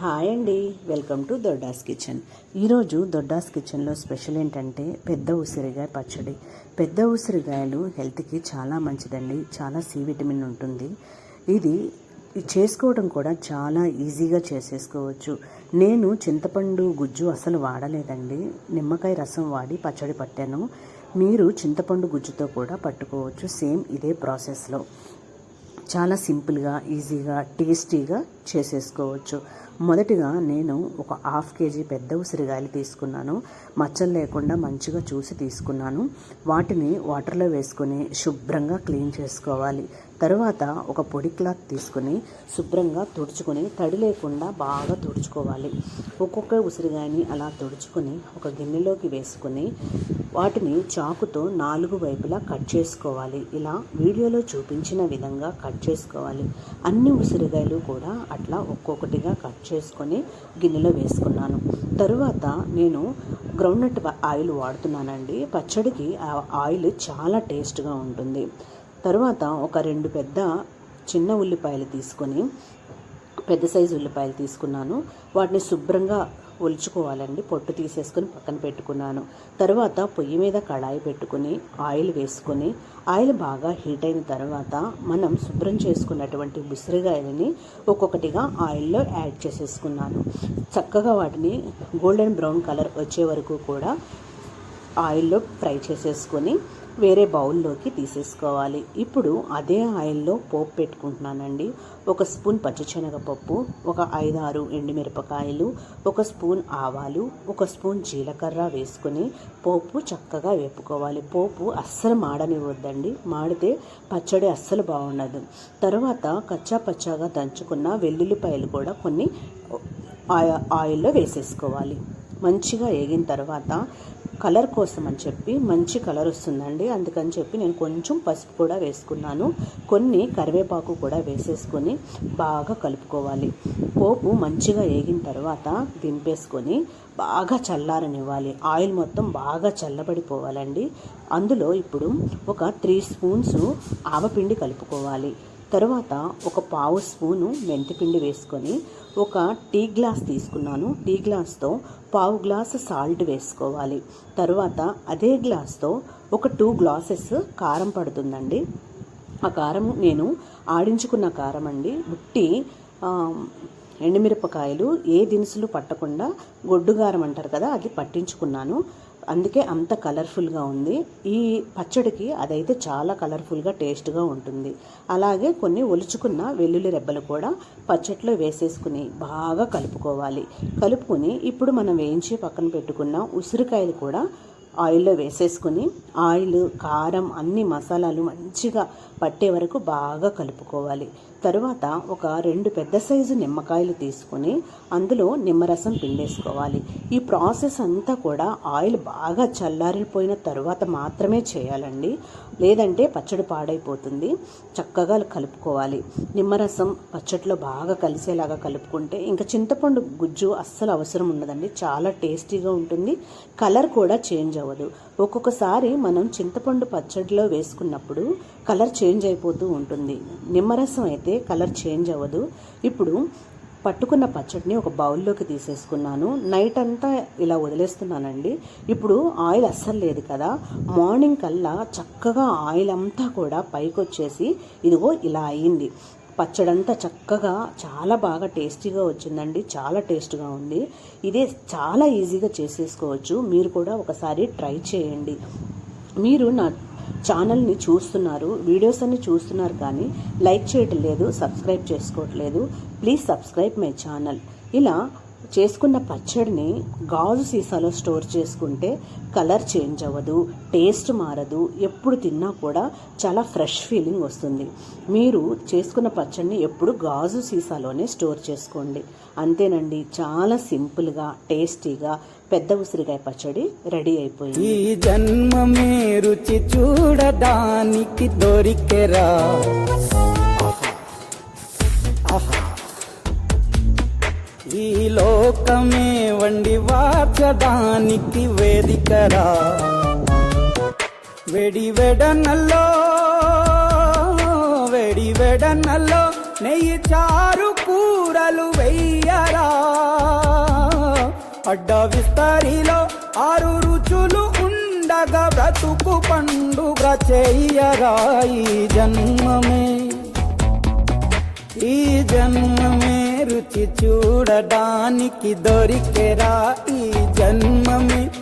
Hi అండి. Welcome to Dodda's kitchen. ఈరోజు దొడ్డాస్ కిచెన్లో స్పెషల్ ఏంటంటే పెద్ద ఉసిరికాయ పచ్చడి. పెద్ద ఉసిరికాయలు హెల్త్కి చాలా మంచిదండి. చాలా సి విటమిన్ ఉంటుంది. ఇది ఇది చేసుకోవడం కూడా చాలా ఈజీగా చేసేసుకోవచ్చు. నేను చింతపండు గుజ్జు అసలు వాడలేదండి. నిమ్మకాయ రసం వాడి పచ్చడి పట్టాను. మీరు చింతపండు గుజ్జుతో కూడా పట్టుకోవచ్చు. సేమ్ ఇదే ప్రాసెస్లో. చాలా సింపుల్గా ఈజీగా టేస్టీగా చేసేసుకోవచ్చు. మొదటిగా నేను ఒక హాఫ్ కేజీ పెద్ద ఉసిరికాయలు తీసుకున్నాను. మచ్చలు లేకుండా మంచిగా చూసి తీసుకున్నాను. వాటిని వాటర్లో వేసుకొని శుభ్రంగా క్లీన్ చేసుకోవాలి. తర్వాత ఒక పొడి క్లాత్ తీసుకుని శుభ్రంగా తుడుచుకొని తడి లేకుండా బాగా తుడుచుకోవాలి. ఒక్కొక్క ఉసిరికాయని అలా తుడుచుకొని ఒక గిన్నెలోకి వేసుకొని వాటిని చాకుతో నాలుగు వైపులా కట్ చేసుకోవాలి. ఇలా వీడియోలో చూపించిన విధంగా కట్ చేసుకోవాలి. అన్ని ఉసిరికాయలు కూడా అట్లా ఒక్కొక్కటిగా కట్ చేసుకొని గిన్నెలో వేసుకున్నాను. తరువాత నేను గ్రౌండ్నట్ ఆయిల్ వాడుతున్నానండి. పచ్చడికి ఆ ఆయిల్ చాలా టేస్ట్గా ఉంటుంది. తరువాత ఒక రెండు పెద్ద చిన్న ఉల్లిపాయలు తీసుకొని పెద్ద సైజు ఉల్లిపాయలు తీసుకున్నాను. వాటిని శుభ్రంగా ఒలుచుకోవాలండి. పొట్టు తీసేసుకొని పక్కన పెట్టుకున్నాను. తర్వాత పొయ్యి మీద కడాయి పెట్టుకుని ఆయిల్ వేసుకొని ఆయిల్ బాగా హీట్ అయిన తర్వాత మనం శుభ్రం చేసుకున్నటువంటి ఉసిరికాయలని ఒక్కొక్కటిగా ఆయిల్లో యాడ్ చేసేసుకున్నాను. చక్కగా వాటిని గోల్డెన్ బ్రౌన్ కలర్ వచ్చే వరకు కూడా ఆయిల్లో ఫ్రై చేసేసుకొని వేరే బౌల్లోకి తీసేసుకోవాలి. ఇప్పుడు అదే ఆయిల్లో పోపు పెట్టుకుంటున్నానండి. ఒక స్పూన్ పచ్చిశనగపప్పు ఒక ఐదారు ఎండుమిరపకాయలు ఒక స్పూన్ ఆవాలు ఒక స్పూన్ జీలకర్ర వేసుకొని పోపు చక్కగా వేపుకోవాలి. పోపు అస్సలు మాడనివ్వద్దండి. మాడితే పచ్చడి అస్సలు బాగుండదు. తర్వాత కచ్చా పచ్చాగా దంచుకున్న వెల్లుల్లిపాయలు కూడా కొన్ని ఆయిల్లో వేసేసుకోవాలి. మంచిగా వేగిన తర్వాత కలర్ కోసం అని చెప్పి మంచి కలర్ వస్తుందండి. అందుకని చెప్పి నేను కొంచెం పసుపు కూడా వేసుకున్నాను. కొన్ని కరివేపాకు కూడా వేసేసుకొని బాగా కలుపుకోవాలి. పోపు మంచిగా వేగిన తర్వాత దింపేసుకొని బాగా చల్లారనివ్వాలి. ఆయిల్ మొత్తం బాగా చల్లబడిపోవాలండి. అందులో ఇప్పుడు ఒక త్రీ స్పూన్స్ ఆవపిండి కలుపుకోవాలి. తర్వాత ఒక పావు స్పూను మెంతిపిండి వేసుకొని ఒక టీ గ్లాస్ తీసుకున్నాను. టీ గ్లాస్తో పావు గ్లాస్ సాల్ట్ వేసుకోవాలి. తర్వాత అదే గ్లాస్తో ఒక టూ గ్లాసెస్ కారం పడుతుందండి. ఆ కారం నేను ఆడించుకున్న కారం అండి. బుట్టి ఎండుమిరపకాయలు ఏ దినుసులు పట్టకుండా గొడ్డుగారం అంటారు కదా అది పట్టించుకున్నాను. అందుకే అంత కలర్ఫుల్గా ఉంది. ఈ పచ్చడికి అదైతే చాలా కలర్ఫుల్గా టేస్ట్గా ఉంటుంది. అలాగే కొన్ని ఒలుచుకున్న వెల్లుల్లి రెబ్బలు కూడా పచ్చట్లో వేసేసుకుని బాగా కలుపుకోవాలి. కలుపుకొని ఇప్పుడు మనం వేయించి పక్కన పెట్టుకున్న ఉసిరికాయలు కూడా ఆయిల్లో వేసేసుకొని ఆయిల్ కారం అన్ని మసాలాలు మంచిగా పట్టే వరకు బాగా కలుపుకోవాలి. తరువాత ఒక రెండు పెద్ద సైజు నిమ్మకాయలు తీసుకొని అందులో నిమ్మరసం పిండేసుకోవాలి. ఈ ప్రాసెస్ అంతా కూడా ఆయిల్ బాగా చల్లారిపోయిన తరువాత మాత్రమే చేయాలండి. లేదంటే పచ్చడి పాడైపోతుంది. చక్కగా కలుపుకోవాలి. నిమ్మరసం పచ్చడిలో బాగా కలిసేలాగా కలుపుకుంటే ఇంకా చింతపండు గుజ్జు అస్సలు అవసరం ఉండదండి. చాలా టేస్టీగా ఉంటుంది. కలర్ కూడా చేంజ్ అవుతుంది అవ్వదు ఒక్కొక్కసారి మనం చింతపండు పచ్చడిలో వేసుకున్నప్పుడు కలర్ చేంజ్ అయిపోతూ ఉంటుంది. నిమ్మరసం అయితే కలర్ చేంజ్ అవ్వదు. ఇప్పుడు పట్టుకున్న పచ్చడిని ఒక బౌల్లోకి తీసేసుకున్నాను. నైట్ అంతా ఇలా వదిలేస్తున్నానండి. ఇప్పుడు ఆయిల్ అస్సలు లేదు కదా. మార్నింగ్ కల్లా చక్కగా ఆయిల్ అంతా కూడా పైకి వచ్చేసి ఇదిగో ఇలా అయ్యింది పచ్చడంతా చక్కగా చాలా బాగా టేస్టీగా వచ్చిందండి. చాలా టేస్ట్గా ఉంది. ఇదే చాలా ఈజీగా చేసేసుకోవచ్చు. మీరు కూడా ఒకసారి ట్రై చేయండి. మీరు నా ఛానల్ని చూస్తున్నారు వీడియోస్ అన్ని చూస్తున్నారు కానీ లైక్ చేయటం లేదు సబ్స్క్రైబ్ చేసుకోవట్లేదు ప్లీజ్ సబ్స్క్రైబ్ మై ఛానల్. ఇలా చేసుకున్న పచ్చడిని గాజు సీసాలో స్టోర్ చేసుకుంటే కలర్ చేంజ్ అవ్వదు టేస్ట్ మారదు ఎప్పుడు తిన్నా కూడా చాలా ఫ్రెష్ ఫీలింగ్ వస్తుంది. మీరు చేసుకున్న పచ్చడిని ఎప్పుడు గాజు సీసాలోనే స్టోర్ చేసుకోండి. అంతేనండి చాలా సింపుల్గా టేస్టీగా పెద్ద ఉసిరికాయ పచ్చడి రెడీ అయిపోయింది. ఈ జన్మమే రుచి చూడడానికి దొరికెరా? ఆహా. ఈ లోకమే వండి వాచడానికి వేదికరా. వెడి వెడనల్లో వెడి వెడనల్లో నెయ్యి చారు కూరలు వెయ్యరా అడ్డ విస్తరిలో ఆరు రుచులు ఉండగా బ్రతుకు పండుగ చెయ్యరా ఈ జన్మమే. ఈ జన్మమే రుచి చూడడానికి దొరికెరా ఈ జన్మమే.